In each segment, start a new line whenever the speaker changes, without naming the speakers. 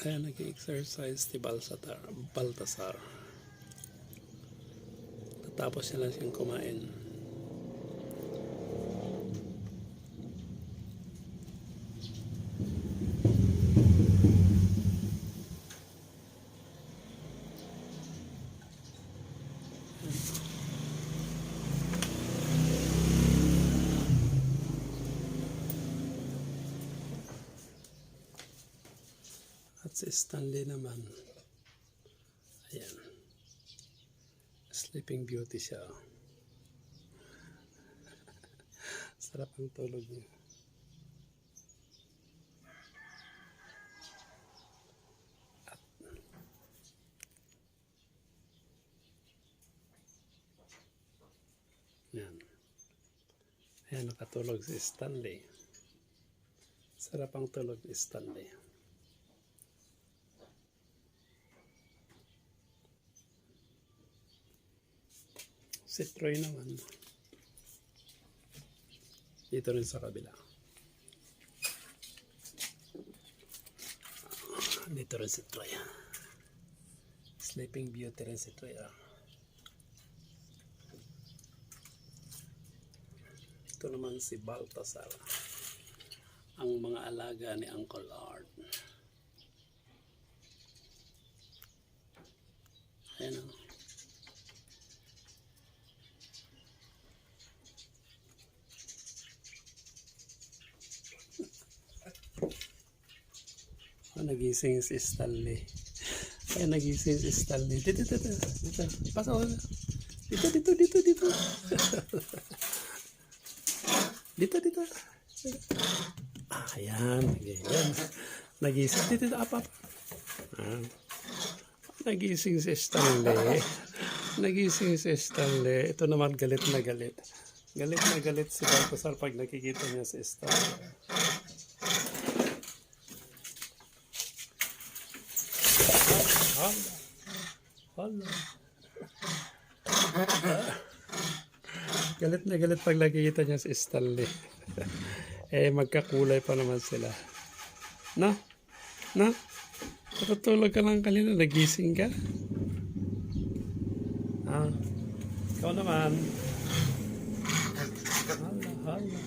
Ayan, nag-exercise si Balsatar, Baltasar. Tapos niya lang siyang kumain. At si Stanley naman. Ayan. Sleeping Beauty siya. oh. Sarap ang tulog niya. Yan. Ayan, nakatulog si Stanley. Sarap ang tulog ni Stanley. Si Troy naman. Dito rin sa kabila. Dito rin si Troy. Sleeping Beauty rin si Troy. ah. Ito naman si Baltasar. Ang mga alaga ni Uncle Art. Ayan o. nagising si Stanley. Ay, nagising si Stanley. Dito, dito, dito. Dito. Pasok. Dito, dito, dito, dito. dito, dito. Ah, ayan. Ayan. Nagising. Dito, dito. Apa, apa. Ah. Nagising si Stanley. Nagising si Stanley. Ito naman galit na galit. Galit na galit si Baltasar pag nakikita niya si Stanley. Hala. Galit na galit pag nakikita niya si Stanley. eh, magkakulay pa naman sila. No? No? Natutulog ka lang kanina, nagising ka? Ah, ikaw naman. Hala, hala.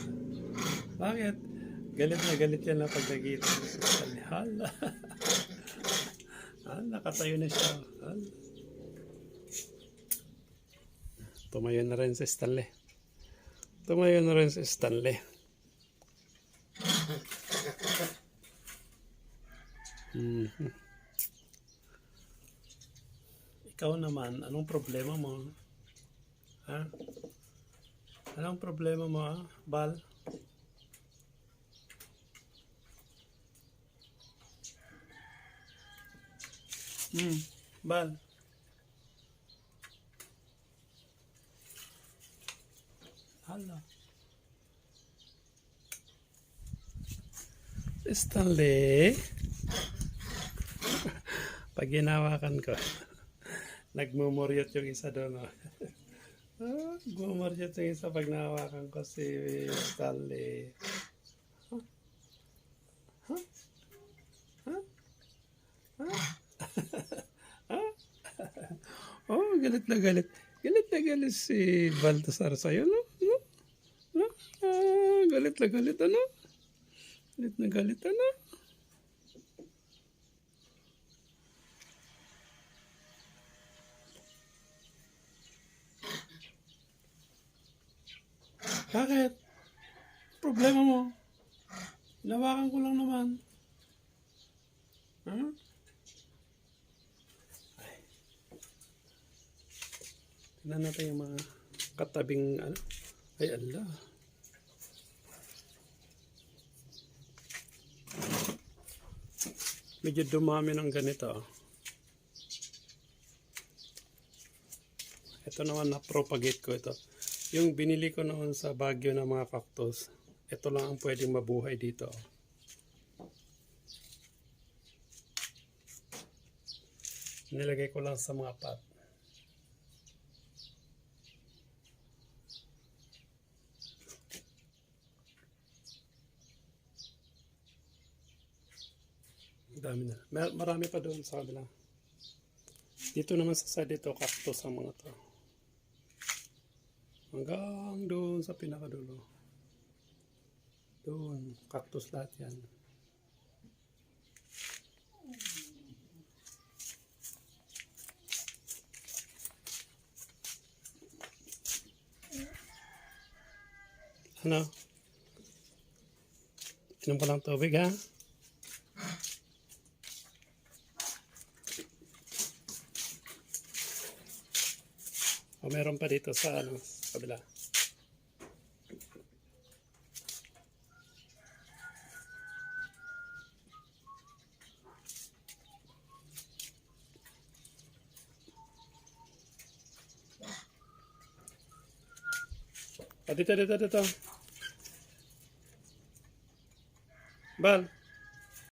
Bakit? Galit na galit yan na pag nakikita niya si Stanley. Hala. Ah, nakatayo na siya. Ah. Tumayo na rin si Stanley. Tumayo na rin si Stanley. Mhm. Ikaw naman, anong problema mo? Ha? Anong problema mo, ha? Bal? Hmm, Bal. Hala. Stanley. Pag ginawakan ko, nagmumuryot yung isa doon. Oh. Ah, Gumuryot yung isa pag nahawakan ko si Stanley. Oh, galit na galit. Galit na galit si Baltasar sa'yo, no? No? No? Ah, galit na galit, ano? Galit na galit, ano? Bakit? Problema mo? Hinawakan ko lang naman. Ha? Tingnan natin yung mga katabing ano. Ay, Allah. Medyo dumami ng ganito. ah. Ito naman na-propagate ko ito. Yung binili ko noon sa Baguio ng mga cactus, ito lang ang pwedeng mabuhay dito. Nilagay ko lang sa mga pot. Dami na. Mer- marami pa doon sa kabila. Dito naman sa side dito, cactus ang mga to. Hanggang doon sa pinakadulo. Doon, cactus lahat yan. Ano? Inom pa lang tubig ha? Meron pa dito sa ano, kabila. O dito, dito, dito. Bal.